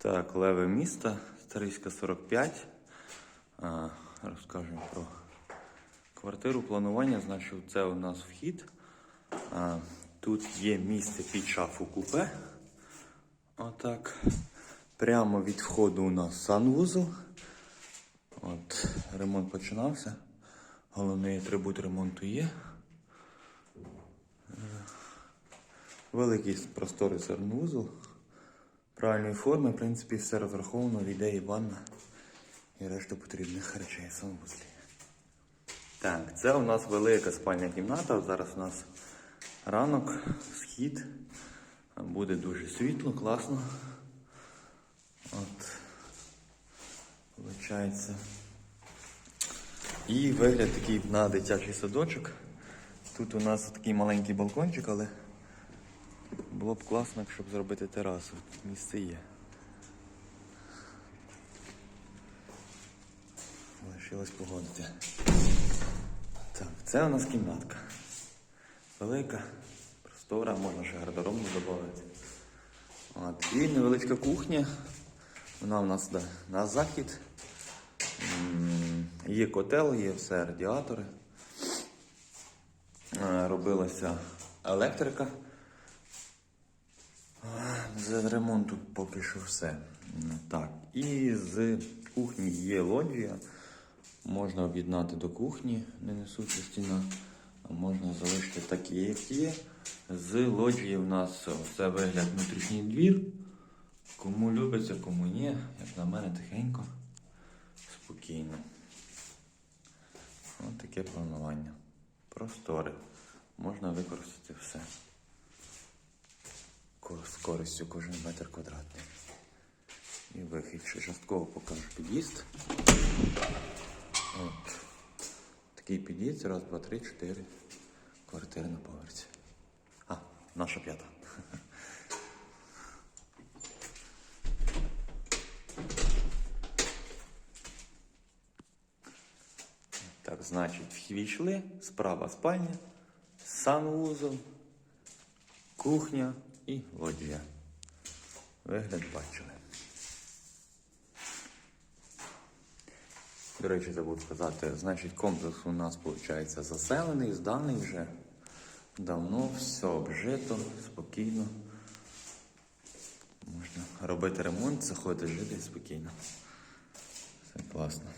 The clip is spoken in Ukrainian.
Так, леве місто, Стариська 45. А, розкажемо про квартиру планування. Значить, це у нас вхід. А, тут є місце під шафу купе. Отак. Прямо від входу у нас санвузол. От, ремонт починався. Головний атрибут ремонту є. Е, Великий просторий санвузол. Правильної форми, в принципі, все розраховано, війде і ванна і решта потрібних речей санвузлі. Так, це у нас велика спальня кімната. Зараз у нас ранок, схід. Буде дуже світло, класно. От. Получається. І вигляд такий на дитячий садочок. Тут у нас такий маленький балкончик, але було б класно, щоб зробити терасу. Місце є. Лишилось погодити. Так, це у нас кімнатка. Велика, простора, можна ще гардеробну додати. От, і невеличка кухня. Вона у нас да, на захід. Є котел, є все, радіатори. Е, Робилася електрика. Ремонту поки що все. Так, і з кухні є лоджія. Можна об'єднати до кухні, не несуча стіна, можна залишити такі, як є. З лоджії в нас це вигляд внутрішній двір. Кому любиться, кому ні, як на мене тихенько, спокійно. Ось таке планування. Простори. Можна використати все. Користю кожен метр квадратний. І вихід ще частково покажу під'їзд. От. Такий під'їзд, раз, два, три, чотири. Квартири на поверсі. А, наша п'ята. Так, значить, війшли, справа спальня, санвузол, кухня і лоджія. Вигляд бачили. До речі, забув сказати, значить, комплекс у нас виходить заселений, зданий вже давно, все обжито, спокійно. Можна робити ремонт, заходити жити спокійно. Все класно.